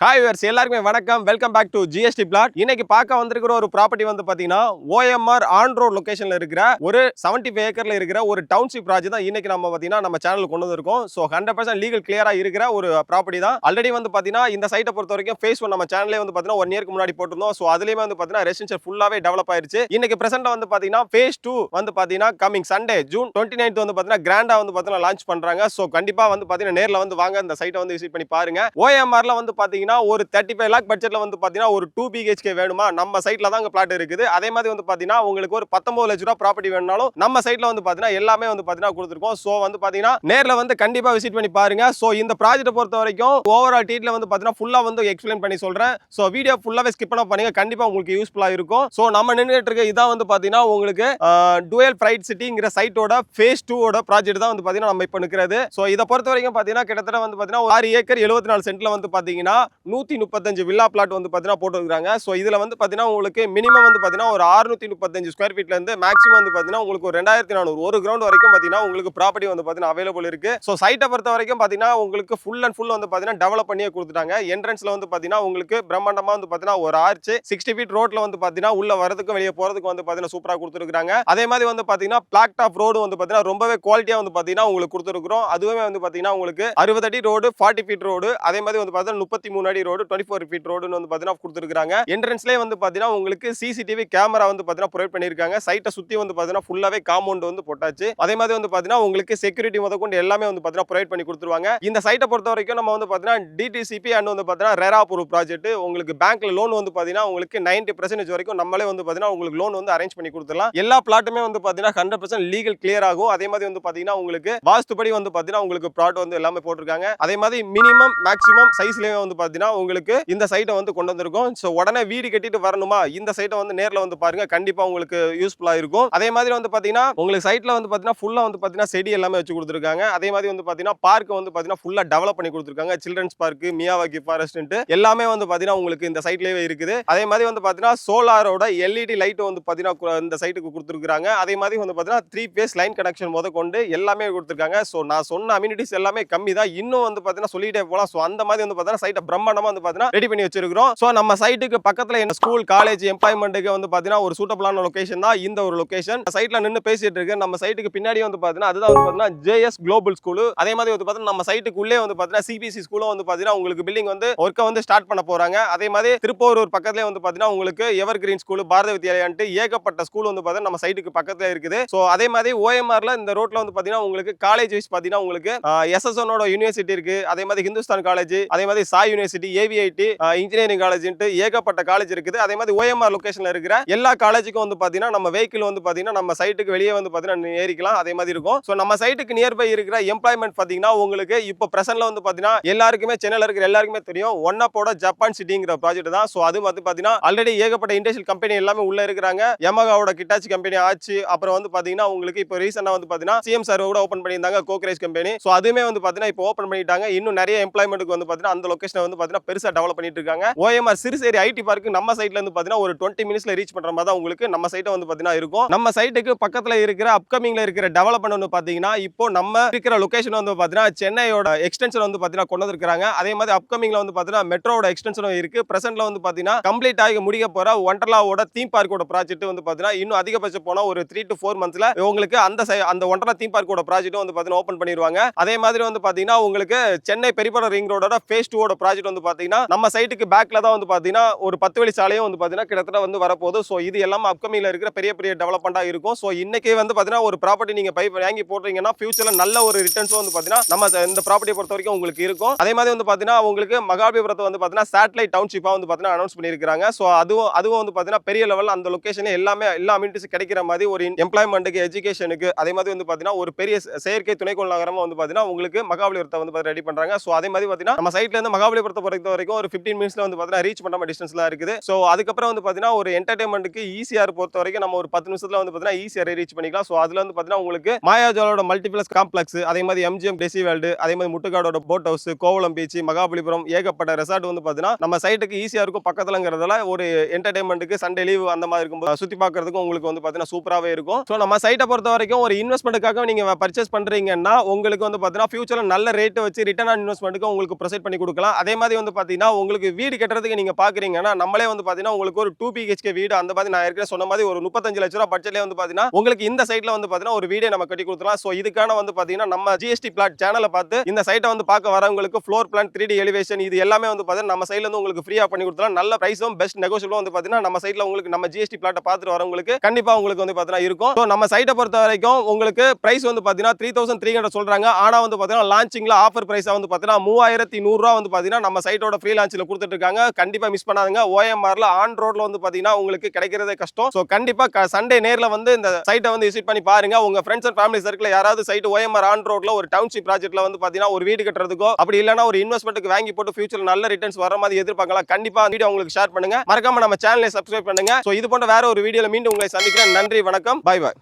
Hi verse எல்லாருக்குமே வணக்கம் welcome back to GST flat இன்னைக்கு பார்க்க வந்திருக்கிற ஒரு ப்ராப்பர்ட்டி வந்து பார்த்தீங்கன்னா ஓஎம்ஆர் ஆன் ரோட் லொக்கேஷனில் இருக்கிற ஒரு 75 ஃபைவ் ஏக்கரில் இருக்கிற ஒரு டவுன்ஷிப் ப்ராஜெக்ட் தான் இன்னைக்கு நம்ம பார்த்தீங்கன்னா நம்ம சேனல் கொண்டு வந்திருக்கோம் ஸோ ஹண்ட்ரட் பர்சன்ட் லீகல் கிளியராக இருக்கிற ஒரு ப்ராப்பர்ட்டி தான் ஆல்ரெடி வந்து பார்த்தீங்கன்னா இந்த சைட்டை பொறுத்த வரைக்கும் ஃபேஸ் ஒன் நம்ம சேனலே வந்து பார்த்தீங்கன்னா ஒன் இயருக்கு முன்னாடி போட்டிருந்தோம் ஸோ அதுலேயே வந்து பார்த்தீங்கன்னா ரெசிடென்ஷியல் ஃபுல்லாகவே டெவலப் ஆயிருச்சு இன்னைக்கு பிரசென்ட் வந்து பார்த்தீங்கன்னா ஃபேஸ் டூ வந்து பார்த்தீங்கன்னா coming Sunday June twenty ninth வந்து பார்த்தீங்கன்னா கிராண்டாக வந்து பார்த்தீங்கன்னா லான்ச் பண்ணுறாங்க ஸோ கண்டிப்பாக வந்து பார்த்தீங்கன்னா நேரில் வந்து வாங்க இந்த சைட்டை வந்து விசிட் பண்ணி பாருங்க ஓஎம்ஆரில் வந்து பார்த்தீங்கன்னா பார்த்தீங்கன்னா ஒரு தேர்ட்டி ஃபைவ் லேக் பட்ஜெட்ல வந்து பார்த்தீங்கன்னா ஒரு டூ பிஹெச்கே வேணுமா நம்ம சைட்ல தான் பிளாட் இருக்குது அதே மாதிரி வந்து பார்த்தீங்கன்னா உங்களுக்கு ஒரு பத்தொன்பது லட்ச ரூபா ப்ராப்பர்ட்டி வேணாலும் நம்ம சைட்ல வந்து பார்த்தீங்கன்னா எல்லாமே வந்து பார்த்தீங்கன்னா கொடுத்துருக்கோம் ஸோ வந்து பார்த்தீங்கன்னா நேரில் வந்து கண்டிப்பாக விசிட் பண்ணி பாருங்க ஸோ இந்த ப்ராஜெக்ட் பொறுத்த வரைக்கும் ஓவரால் டீட்டில் வந்து பார்த்தீங்கன்னா ஃபுல்லாக வந்து எக்ஸ்பிளைன் பண்ணி சொல்கிறேன் ஸோ வீடியோ ஃபுல்லாகவே ஸ்கிப் பண்ண பண்ணுங்க கண்டிப்பாக உங்களுக்கு யூஸ்ஃபுல்லாக இருக்கும் ஸோ நம்ம நின்றுட்டு இருக்க இதான் வந்து பார்த்தீங்கன்னா உங்களுக்கு டுவெல் ஃப்ரைட் சிட்டிங்கிற சைட்டோட ஃபேஸ் டூவோட ப்ராஜெக்ட் தான் வந்து பார்த்தீங்கன்னா நம்ம இப்போ நிற்கிறது ஸோ இதை பொறுத்த வரைக்கும் பார்த்தீங்கன்னா கிட்டத்தட்ட வந்து பார்த்தீங்கன்னா ஒரு ஆறு ஏக்கர் எழுபத்தி நாலு சென்ட்டில் வந்து பார்த்தீங்கன்னா நூற்றி முப்பத்தஞ்சு வில்லா பிளாட் வந்து பார்த்தீங்கன்னா போட்டுருக்காங்க ஸோ இதில் வந்து பார்த்தீங்கன்னா உங்களுக்கு மினிமம் வந்து பார்த்தீங்கன்னா ஒரு அறுநூத்தி முப்பத்தஞ்சு ஸ்கொயர் ஃபீட்லேருந்து மேக்ஸிமம் வந்து பார்த்தீங்கன்னா உங்களுக்கு ஒரு ரெண்டாயிரத்தி நானூறு ஒரு கிரவுண்ட் வரைக்கும் பார்த்தீங்கன்னா உங்களுக்கு ப்ராப்பர்ட்டி வந்து பார்த்தீங்கன்னா அவைலபிள் இருக்குது ஸோ சைட்டை பொறுத்த வரைக்கும் பார்த்தீங்கன்னா உங்களுக்கு ஃபுல் அண்ட் ஃபுல் வந்து பார்த்தீங்கன்னா டெவலப் பண்ணியே கொடுத்துட்டாங்க என்ட்ரன்ஸில் வந்து பார்த்தீங்கன்னா உங்களுக்கு பிரம்மாண்டமாக வந்து பார்த்தீங்கன்னா ஒரு ஆர்ச் சிக்ஸ்டி ஃபீட் ரோட்டில் வந்து பார்த்தீங்கன்னா உள்ள வரதுக்கும் வெளியே போகிறதுக்கு வந்து பார்த்தீங்கன்னா சூப்பராக கொடுத்துருக்காங்க அதே மாதிரி வந்து பார்த்தீங்கன்னா பிளாக் டாப் ரோடு வந்து பார்த்தீங்கன்னா ரொம்பவே குவாலிட்டியாக வந்து பார்த்தீங்கன்னா உங்களுக்கு கொடுத்துருக்குறோம் அதுவுமே வந்து பார்த்தீங்கன்னா உங்களுக்கு அறுபது அடி ரோடு ஃபார்ட்டி ஃபீட் ரோடு அதே மாதிரி வந்து பார்த்தீங்கன்னா முப்பத்தி மூணு முன்னாடி ரோடு டுவெண்ட்டி ஃபோர் ஃபீட் ரோடுன்னு வந்து பார்த்தீங்கன்னா கொடுத்துருக்காங்க என்ட்ரன்ஸ்லேயே வந்து பார்த்தீங்கன்னா உங்களுக்கு சிசிடிவி கேமரா வந்து பார்த்தீங்கன்னா ப்ரொவைட் பண்ணியிருக்காங்க சைட்டை சுற்றி வந்து பார்த்தீங்கன்னா ஃபுல்லாகவே காம்பவுண்ட் வந்து போட்டாச்சு அதே மாதிரி வந்து பார்த்தீங்கன்னா உங்களுக்கு செக்யூரிட்டி முத கொண்டு எல்லாமே வந்து பார்த்தீங்கன்னா ப்ரொவைட் பண்ணி கொடுத்துருவாங்க இந்த சைட்டை பொறுத்த வரைக்கும் நம்ம வந்து பார்த்தீங்கன்னா டிடிசிபி அண்ட் வந்து பார்த்தீங்கன்னா ரெரா ப்ராஜெக்ட் உங்களுக்கு பேங்க்ல லோன் வந்து பார்த்தீங்கன்னா உங்களுக்கு நைன்டி பர்சன்டேஜ் வரைக்கும் நம்மளே வந்து பார்த்தீங்கன்னா உங்களுக்கு லோன் வந்து அரேஞ்ச் பண்ணி கொடுத்துடலாம் எல்லா பிளாட்டுமே வந்து பார்த்தீங்கன்னா ஹண்ட்ரட் பர்சன்ட் லீகல் கிளியர் ஆகும் அதே மாதிரி வந்து பார்த்தீங்கன்னா உங்களுக்கு வாஸ்துபடி வந்து பார்த்தீங்கன்னா உங்களுக்கு ப்ராட் வந்து எல்லாமே போட்டிருக்காங்க அதே மாதிரி மினிமம் மேக்ஸிமம் சைஸ்லேயே வந்து பார்த்தீங்கன்னா பார்த்தீங்கன்னா உங்களுக்கு இந்த சைட்டை வந்து கொண்டு வந்திருக்கும் ஸோ உடனே வீடு கட்டிட்டு வரணுமா இந்த சைட்டை வந்து நேரில் வந்து பாருங்க கண்டிப்பாக உங்களுக்கு யூஸ்ஃபுல்லாக இருக்கும் அதே மாதிரி வந்து பார்த்தீங்கன்னா உங்களுக்கு சைட்டில் வந்து பார்த்தீங்கன்னா ஃபுல்லாக வந்து பார்த்தீங்கன்னா செடி எல்லாமே வச்சு கொடுத்துருக்காங்க அதே மாதிரி வந்து பார்த்தீங்கன்னா பார்க் வந்து பார்த்தீங்கன்னா ஃபுல்லாக டெவலப் பண்ணி கொடுத்துருக்காங்க சில்ட்ரன்ஸ் பார்க் மியாவாக்கி ஃபாரஸ்ட் எல்லாமே வந்து பார்த்தீங்கன்னா உங்களுக்கு இந்த சைட்லேயே இருக்குது அதே மாதிரி வந்து பார்த்தீங்கன்னா சோலாரோட எல்இடி லைட் வந்து பார்த்தீங்கன்னா இந்த சைட்டுக்கு கொடுத்துருக்காங்க அதே மாதிரி வந்து பார்த்தீங்கன்னா த்ரீ பேஸ் லைன் கனெக்ஷன் முத கொண்டு எல்லாமே கொடுத்துருக்காங்க ஸோ நான் சொன்ன அம்யூனிட்டிஸ் எல்லாமே கம்மி தான் இன்னும் வந்து பார்த்தீங்கன்னா சொல்லிட்டே போகலாம் ஸோ அந்த மாதிரி வந்து பார்த்தீங்கன்னா சைட்டை பிரம்மாண்டமா வந்து பாத்தீங்கன்னா ரெடி பண்ணி வச்சிருக்கிறோம் ஸோ நம்ம சைட்டுக்கு பக்கத்துல என்ன ஸ்கூல் காலேஜ் எம்ப்ளாய்மெண்ட்டுக்கு வந்து பாத்தீங்கன்னா ஒரு சூட்டபிளான லொகேஷன் தான் இந்த ஒரு லொகேஷன் சைட்ல நின்று பேசிட்டு இருக்கு நம்ம சைட்டுக்கு பின்னாடி வந்து பாத்தீங்கன்னா அதுதான் வந்து பாத்தீங்கன்னா ஜேஎஸ் குளோபல் ஸ்கூல் அதே மாதிரி வந்து பாத்தீங்கன்னா நம்ம சைட்டுக்குள்ளே வந்து பாத்தீங்கன்னா சிபிஎஸ்சி ஸ்கூலும் வந்து பாத்தீங்கன்னா உங்களுக்கு பில்டிங் வந்து ஒர்க்கை வந்து ஸ்டார்ட் பண்ண போறாங்க அதே மாதிரி திருப்போரூர் பக்கத்துல வந்து பாத்தீங்கன்னா உங்களுக்கு எவர் கிரீன் ஸ்கூல் பாரத வித்யாலயான்ட்டு ஏகப்பட்ட ஸ்கூல் வந்து பாத்தீங்கன்னா நம்ம சைட்டுக்கு பக்கத்துல இருக்குது ஸோ அதே மாதிரி ஓஎம்ஆர்ல இந்த ரோட்ல வந்து பாத்தீங்கன்னா உங்களுக்கு காலேஜ் வைஸ் பாத்தீங்கன்னா உங்களுக்கு எஸ்எஸ்ஓனோட யூனிவர்சிட்டி இருக்கு அதே மாதிரி ஹிந்துஸ்தான் காலேஜ் அதே மாதிரி சாய் யூனிவர்சிட்டி ஏவிஐடி இன்ஜினியரிங் காலேஜ்ன்ட்டு ஏகப்பட்ட காலேஜ் இருக்குது அதே மாதிரி ஓஎம்ஆர் லொகேஷன்ல இருக்கிற எல்லா காலேஜுக்கும் வந்து பாத்தீங்கன்னா நம்ம வெஹிக்கிள் வந்து பாத்தீங்கன்னா நம்ம சைட்டுக்கு வெளியே வந்து பாத்தீங்கன்னா ஏறிக்கலாம் அதே மாதிரி இருக்கும் ஸோ நம்ம சைட்டுக்கு நியர்பை இருக்கிற எம்ப்ளாய்மெண்ட் பாத்தீங்கன்னா உங்களுக்கு இப்போ பிரசன்ட்ல வந்து பாத்தீங்கன்னா எல்லாருக்குமே சென்னையில் இருக்கிற எல்லாருக்குமே தெரியும் ஒன் அப்போட ஜப்பான் சிட்டிங்கிற ப்ராஜெக்ட் தான் ஸோ அது வந்து பாத்தீங்கன்னா ஆல்ரெடி ஏகப்பட்ட இண்டஸ்ட்ரியல் கம்பெனி எல்லாமே உள்ள இருக்கிறாங்க யமகாவோட கிட்டாச்சி கம்பெனி ஆச்சு அப்புறம் வந்து பாத்தீங்கன்னா உங்களுக்கு இப்போ ரீசெண்டா வந்து பாத்தீங்கன்னா சிஎம் சார் கூட ஓப்பன் பண்ணியிருந்தாங்க கோக்ரேஜ் கம்பெனி ஸோ அதுவுமே வந்து பாத்தீங்கன்னா இப்போ ஓப்பன் பண்ணிட்டாங்க இன்னும் நிறைய எம்ப்ளாய்மெண்ட்டுக்கு வந்து பாத்தீங்கன்னா அந்த லொகேஷனை வந்து பார்த்தீங்கன்னா பெருசா டெவலப் பண்ணிட்டு இருக்காங்க ஓஎம்ஆர் சிறுசேரி ஐடி பார்க்கு நம்ம சைட்ல இருந்து பாத்தீங்கன்னா ஒரு டுவெண்ட்டி மினிட்ஸ்ல ரீச் பண்ற மாதிரி தான் உங்களுக்கு நம்ம சைட்டை வந்து பார்த்தீங்கன்னா இருக்கும். நம்ம சைட்டுக்கு பக்கத்தில் இருக்கிற அப்கமிங்ல இருக்கிற டெவலப்மெண்ட் வந்து பார்த்தீங்கன்னா இப்போ நம்ம இருக்கிற லொகேஷன் வந்து பார்த்தீங்கன்னா சென்னையோட எக்ஸ்டென்ஷன் வந்து பார்த்தீங்கன்னா கொண்டு வந்திருக்காங்க அதே மாதிரி அப்கமிங்ல வந்து பார்த்தீங்கன்னா மெட்ரோட எக்ஸ்டென்ஷனும் இருக்கு. பிரசன்ட்ல வந்து பார்த்தீங்கன்னா கம்ப்ளீட் ஆகி முடிக்க போற ஒண்டர்லாவோட தீம் பார்க்கோட ப்ராஜெக்ட் வந்து பார்த்தீங்கன்னா இன்னும் அதிகபட்சம் போனா ஒரு த்ரீ டு ஃபோர் மந்த்ஸ்ல உங்களுக்கு அந்த அந்த ஒண்டர்லா தீம் பார்க்கோட ப்ராஜெக்ட் வந்து பார்த்தீங்கன்னா ஓப்பன் பண்ணிடுவாங்க. அதே மாதிரி வந்து பார்த்தீங்கன்னா உங்களுக்கு சென்னை பெரியபுரம் ரிங் ரோடோட ஃபேஸ் டூவோட ப்ராஜெக்ட் வந்து பாத்தீங்கன்னா நம்ம சைட்டுக்கு பேக்ல தான் வந்து பாத்தீங்கன்னா ஒரு பத்து வழி சாலையும் வந்து பாத்தீங்கன்னா கிட்டத்தட்ட வந்து வரப்போகுது ஸோ இது எல்லாம் அப்கமிங்கில் இருக்கிற பெரிய பெரிய டெவலப்மெண்ட்டாக இருக்கும் ஸோ இன்னைக்கு வந்து பார்த்தீங்கன்னா ஒரு ப்ராப்பர்ட்டி நீங்கள் பை வாங்கி போடுறீங்கன்னா ஃபியூச்சரில் நல்ல ஒரு ரிட்டர்ன்ஸும் வந்து பாத்தீங்கன்னா நம்ம இந்த ப்ராப்பர்ட்டியை பொறுத்த வரைக்கும் உங்களுக்கு இருக்கும் அதே மாதிரி வந்து பாத்தீங்கன்னா உங்களுக்கு மகாபலிபுரத்தை வந்து பார்த்தீங்கன்னா சேட்டலைட் டவுன்ஷிப்பாக வந்து பார்த்தீங்கன்னா அனௌன்ஸ் பண்ணியிருக்காங்க ஸோ அதுவும் அதுவும் வந்து பார்த்தீங்கன்னா பெரிய லெவல் அந்த லொகேஷன்ல எல்லாமே எல்லா அம்யூனிட்டிஸ் கிடைக்கிற மாதிரி ஒரு எம்ப்ளாய்மெண்ட்டுக்கு எஜுகேஷனுக்கு அதே மாதிரி வந்து பாத்தீங்கன்னா ஒரு பெரிய செயற்கை துணைக்கோள் நகரமாக வந்து பார்த்தீங்கன்னா உங்களுக்கு மகாபலிபுரத்தை வந்து ரெடி பண்ணுறாங்க ஸோ அதே மாதிரி பார்த்தீங்கன்னா நம்ம சைட்ல இருந்து மகாபலிபுரத்தை பொறுத்த வரைக்கும் ஒரு 15 மினிட்ஸ்ல வந்து பார்த்தீங்கன்னா ரீச் பண்ற மாதிரி டிஸ்டன்ஸ்ல இருக்குது. ஸோ அதுக்கப்புறம் வந்து பார்த்தீங்கன்னா ஒரு என்டர்டைன்மெண்ட்டுக்கு ஈஸியாக பொறுத்த வரைக்கும் நம்ம ஒரு பத்து நிமிஷத்துல வந்து பார்த்தீங்கன்னா ஈஸியாக ரீச் பண்ணிக்கலாம். ஸோ அதில் வந்து பார்த்தீங்கன்னா உங்களுக்கு மாயாஜாலோட மல்டிபிளஸ் காம்ப்ளெக்ஸ் அதே மாதிரி எம்ஜிஎம் டெசி வேல்டு அதே மாதிரி முட்டுக்காடோட boat house Kovalam beach Mahabalipuram ஏகப்பட்ட ரெசார்ட் வந்து பார்த்தீங்கன்னா நம்ம சைட்டுக்கு ஈஸியாக இருக்கும். பக்கத்துலங்கிறதுல ஒரு என்டர்டைன்மெண்ட்டுக்கு சண்டே லீவ் அந்த மாதிரி இருக்கும் சுற்றி பார்க்கறதுக்கும் உங்களுக்கு வந்து பார்த்தீங்கன்னா சூப்பராகவே இருக்கும். ஸோ நம்ம சைட்டை பொறுத்த வரைக்கும் ஒரு இன்வெஸ்ட்மெண்ட்டுக்காக நீங்கள் பர்ச்சேஸ் பண்றீங்கன்னா உங்களுக்கு வந்து பார்த்தீங்கன்னா ஃபியூச்சரில் நல்ல ரேட்டு வச்சு ரிட்டர்ன் ஆன் இன்வெஸ்ட்மெண்ட்டுக்கு உங்களுக்கு ப்ரொசைட் பண்ணி கொடுக்கலாம். அதே மாதிரி வந்து பாத்தீங்கன்னா உங்களுக்கு வீடு கட்டுறதுக்கு நீங்க பார்க்குறீங்கன்னா நம்மளே வந்து பார்த்தீங்கன்னா உங்களுக்கு ஒரு டூ பிஹெச்கே வீடு அந்த மாதிரி நான் ஏற்கனவே சொன்ன மாதிரி ஒரு முப்பத்தஞ்சு லட்ச ரூபா பட்ஜெட்லேயே வந்து பார்த்தீங்கன்னா உங்களுக்கு இந்த சைட்டில் வந்து பார்த்தீங்கன்னா ஒரு வீடே நம்ம கட்டி கொடுத்துலாம் ஸோ இதுக்கான வந்து பார்த்தீங்கன்னா நம்ம ஜிஎஸ்டி பிளாட் சேனலை பார்த்து இந்த சைட்டை வந்து பார்க்க வரவங்களுக்கு floor plan three D elevation இது எல்லாமே வந்து பார்த்தீங்கன்னா நம்ம சைட்லேருந்து உங்களுக்கு ஃப்ரீயாக பண்ணி கொடுத்துலாம் நல்ல ப்ரைஸும் பெஸ்ட் நெகோசியபிளும் வந்து பார்த்தீங்கன்னா நம்ம சைட்ல உங்களுக்கு நம்ம ஜிஎஸ்டி பிளாட்டை பார்த்துட்டு வரவங்களுக்கு கண்டிப்பாக உங்களுக்கு வந்து பார்த்தீங்கன்னா இருக்கும் ஸோ நம்ம சைட்டை பொறுத்த வரைக்கும் உங்களுக்கு ப்ரைஸ் வந்து பார்த்தீங்கன்னா த்ரீ தௌசண்ட் த்ரீ ஹண்ட்ரட் சொல்கிறாங்க ஆனால் வந்து பார்த்தீங்கன்னா லான்ச்சிங்கில் ஆஃபர் ப்ரைஸாக வந்து பார்த்தீங்கன்னா மூவாயிரத்தி நூறுரூவா வந்து பார்த்தீங்கன்னா நம்ம சைட்டோட ஃப்ரீ லான்ச்சில் கொடுத்துட்டு இருக்காங்க கண்டிப்பாக மிஸ் பண்ணாதுங்க ஓஎம்ஆரில் ஆன் ரோட்ல வந்து பார்த்தீங்கன்னா உங்களுக்கு கிடைக்கிறதே கஷ்டம். ஸோ கண்டிப்பாக சண்டே நேரில் வந்து இந்த சைட்டை வந்து விசிட் பண்ணி பாருங்க. உங்க ஃப்ரெண்ட்ஸ் அண்ட் ஃபேமிலி சர்க்கிள் யாராவது சைட் ஓஎம்ஆர் ஆன் ரோட்ல ஒரு டவுன்ஷிப் ப்ராஜெக்ட்ல வந்து பார்த்தீங்கன்னா ஒரு வீடு கட்டுறதுக்கோ அப்படி இல்லைன்னா ஒரு இன்வெஸ்ட்மெண்ட்டுக்கு வாங்கி போட்டு ஃபியூச்சர் நல்ல ரிட்டர்ன்ஸ் வர மாதிரி எதிர்பார்க்கலாம். கண்டிப்பாக வீடியோ உங்களுக்கு ஷேர் பண்ணுங்க. மறக்காம நம்ம சேனலை சப்ஸ்கிரைப் பண்ணுங்க. ஸோ இது போன்ற வேற ஒரு வீடியோவில் மீண்டும் உங்களை சந்திக்கிறேன். நன்றி வணக்கம். Bye bye